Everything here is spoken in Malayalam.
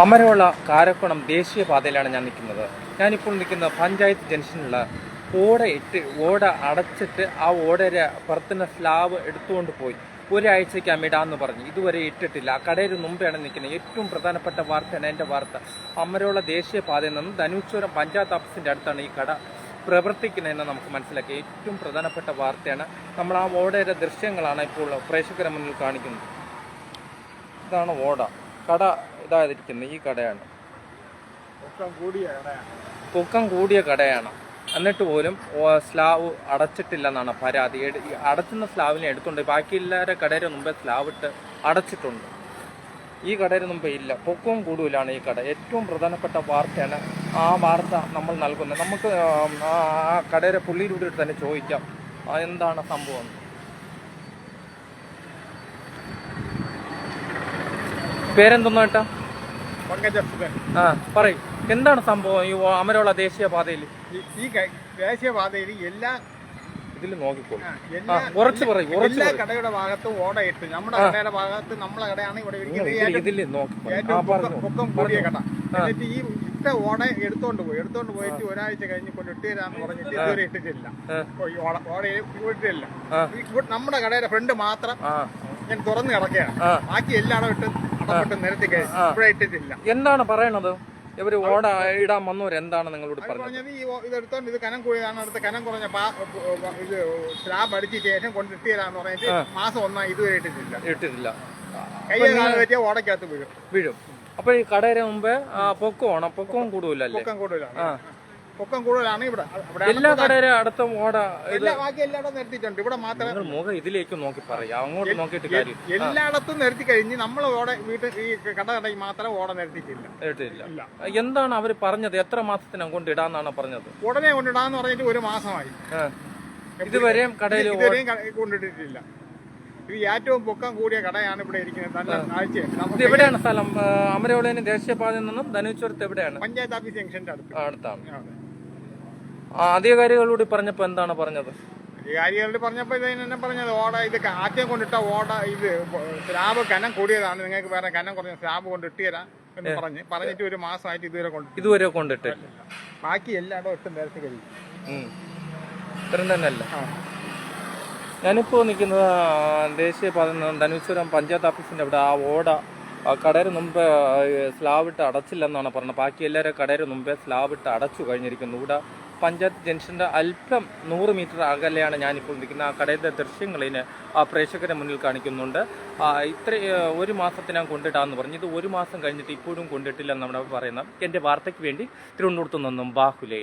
അമരോള കാരക്കുണം ദേശീയപാതയിലാണ് ഞാൻ നിൽക്കുന്നത്. ഞാനിപ്പോൾ നിൽക്കുന്ന പഞ്ചായത്ത് ജംഗ്ഷനിലുള്ള ഓട ഇട്ട് ഓട അടച്ചിട്ട് ആ ഓടരെ പുറത്തുനിന്ന് സ്ലാബ് എടുത്തുകൊണ്ട് പോയി. ഒരാഴ്ചയ്ക്കാണ് ഇടാന്ന് പറഞ്ഞു. ഇതുവരെ ഇട്ടിട്ടില്ല. ആ കടയിൽ മുമ്പാണ് നിൽക്കുന്നത്. ഏറ്റവും പ്രധാനപ്പെട്ട വാർത്തയാണ് എന്റെ വാർത്ത. അമരോള ദേശീയപാതയിൽ നിന്ന് ധനുച്ചൂരം പഞ്ചായത്ത് ഓഫീസിന്റെ അടുത്താണ് ഈ കട പ്രവർത്തിക്കുന്നതെന്ന് നമുക്ക് മനസ്സിലാക്കി. ഏറ്റവും പ്രധാനപ്പെട്ട വാർത്തയാണ് നമ്മൾ ആ ഓടയുടെ ദൃശ്യങ്ങളാണ് ഇപ്പോൾ പ്രേക്ഷകരെ മുന്നിൽ കാണിക്കുന്നത്. ഇതാണ് ഓട. കട ഇതായിരിക്കുന്നത് ഈ കടയാണ്. പൊക്കം കൂടിയ കടയാണ്. കൂടിയ കടയാണ്. എന്നിട്ട് പോലും സ്ലാവ് അടച്ചിട്ടില്ലെന്നാണ് പരാതി. അടച്ചുന്ന സ്ലാവിനെ എടുത്തുണ്ട്. ബാക്കി എല്ലാവരുടെ കടയുടെ മുമ്പേ സ്ലാവ് ഇട്ട് അടച്ചിട്ടുണ്ട്. ഈ കടയുടെ മുമ്പേ ഇല്ല. പൊക്കവും കൂടുതലാണ് ഈ കട. ഏറ്റവും പ്രധാനപ്പെട്ട വാർത്തയാണ് ആ വാർത്ത നമ്മൾ നൽകുന്നത്. നമുക്ക് ആ കടയുടെ പുള്ളിയിലൂടെ തന്നെ ചോദിക്കാം. എന്താണ് സംഭവം? പേരെന്തോന്നു കേട്ടാ? ആ പറയും. എന്താണ് സംഭവം ഈ അമരോള ദേശീയപാതയിൽ ഈ- ദേശീയപാതയിൽ എല്ലാ ഇതിൽ നോക്കിക്കോളൂ. ഉറച്ചു പറയും എല്ലാ കടയുടെ ഭാഗത്തും ഓടയിട്ട് നമ്മുടെ കടയുടെ ഭാഗത്ത് നമ്മളെ കടയാണ് ഇവിടെ ഏറ്റവും- കൂടിയ കട. എന്നിട്ട് ഈ ഇട്ട ഓട എടുത്തോണ്ട് പോയി. എടുത്തോണ്ട് പോയിട്ട് ഒരാഴ്ച കഴിഞ്ഞ് കൊണ്ട് ഇട്ട് തരാന്ന് പറഞ്ഞിട്ട് ഇതുവരെ ഇട്ടിട്ടില്ല. ഓടയിൽ ഇട്ടിട്ടില്ല. നമ്മുടെ കടയുടെ ഫ്രണ്ട് മാത്രം ഞാൻ തുറന്ന് കിടക്കുകയാണ്. ബാക്കി എല്ലായിടും ഇട്ട് നിരത്തി എന്താണ് പറയണത്? ഇവർ ഓട ഇടാൻ വന്നവർ എന്താണ് നിങ്ങളോട് പറഞ്ഞത്? ഈ ഇത് കനം കൂടിയതാണ്. അടുത്ത കനം കുറഞ്ഞ പാ- ഇത് സ്ലാബ് അടിച്ച ശേഷം കൊണ്ട് ഇട്ടുതരാന്ന് പറഞ്ഞിട്ട് മാസം ഇതുവരെ ഇട്ടിട്ടില്ല. ഇട്ടിട്ടില്ല. ഓടക്കകത്ത് വീഴും. വീഴും. അപ്പൊ ഈ കടയുടെ മുമ്പേ പൊക്കമാണ് പൊക്കവും കൂടുതലല്ലേ? പൊക്കം കൂടുതലാണ്. പൊക്കം കൂടുതലാണ് ഇവിടെ. എല്ലാ കടയിലും അടുത്ത ഓട എല്ലാ ബാക്കി എല്ലായിടത്തും നിർത്തിയിട്ടുണ്ട്. ഇവിടെ മാത്രമേ മുഖം ഇതിലേക്ക് നോക്കി പറയാം അങ്ങോട്ട് നോക്കിയിട്ട് കാര്യം എല്ലായിടത്തും നിർത്തി കഴിഞ്ഞ് നമ്മൾ ഓടെ വീട്ടിൽ ഈ കട കടയിൽ മാത്രം ഓട നിർത്തിയിട്ടില്ല. ഇട്ടില്ല എന്താണ് അവർ പറഞ്ഞത്? എത്ര മാസത്തിനകം കൊണ്ട് ഇടാന്നാണ് പറഞ്ഞത്? ഉടനെ കൊണ്ടിടാന്ന് പറഞ്ഞിട്ട് ഒരു മാസമായി. ഇതുവരെയും കടയിൽ ഇതുവരെയും കൊണ്ടിട്ടിട്ടില്ല. ഇത് ഏറ്റവും പൊക്കം കൂടിയ കടയാണ് ഇവിടെ ഇരിക്കുന്നത്. നല്ല കാഴ്ച ഇത് നമുക്ക് എവിടെയാണ് സ്ഥലം? അമരവളേന് ദേശീയപാതയിൽ നിന്നും ധനുശ്വരത്ത് എവിടെയാണ്? പഞ്ചായത്ത് ഓഫീസ് ജംഗ്ഷന്റെ അടുത്ത്. അടുത്താണ്. അധികാരികളോട് പറഞ്ഞപ്പോ എന്താണ് പറഞ്ഞത്? അധികാരികളോട് പറഞ്ഞപ്പോൾ ഇത് തന്നെ പറഞ്ഞത്. ഓട ഇത് ആദ്യം കൊണ്ടിട്ട ഓട ഇത് സ്ലാബ് കനം കൂടിയതാണ്. നിങ്ങൾക്ക് വേറെ കനം കുറഞ്ഞ സ്ലാബ് കൊണ്ട് ഇട്ട് എന്ന് പറഞ്ഞ് പറഞ്ഞിട്ട് ഒരു മാസമായിട്ട് ഇതുവരെ കൊണ്ട് ഇതുവരെ കൊണ്ടിട്ട്. ബാക്കി എല്ലായിടവും ഒട്ടും നേരത്തെ കഴിയും. ഇത്രയും തന്നെയല്ല? ആ. ഞാനിപ്പോ നിൽക്കുന്നത് ദേശീയ ധനുശ്വരം പഞ്ചായത്ത് ഓഫീസിന്റെ അവിടെ. ആ ഓട കടയിൽ മുമ്പേ സ്ലാബ് ഇട്ട് അടച്ചില്ലെന്നാണ് പറഞ്ഞത്. ബാക്കി എല്ലാവരും കടയിൽ മുമ്പേ സ്ലാബ് ഇട്ട് അടച്ചു കഴിഞ്ഞിരിക്കുന്നു. ഇവിടെ പഞ്ചായത്ത് ജംഗ്ഷന്റെ അല്പം നൂറ് മീറ്റർ അകലെയാണ് ഞാനിപ്പോൾ നിൽക്കുന്നത്. ആ കടയുടെ ദൃശ്യങ്ങളിന് ആ പ്രേക്ഷകരെ മുന്നിൽ കാണിക്കുന്നുണ്ട്. ഇത്ര ഒരു മാസത്തിനാണ് കൊണ്ടിട്ടാന്ന് പറഞ്ഞു. ഇത് ഒരു മാസം കഴിഞ്ഞിട്ട് ഇപ്പോഴും കൊണ്ടിട്ടില്ലെന്നാണ് നമ്മൾ പറയുന്നത്. എന്റെ വാർത്തയ്ക്ക് വേണ്ടി തിരുവനന്തപുരത്ത് നിന്നും ബാഹുലേ.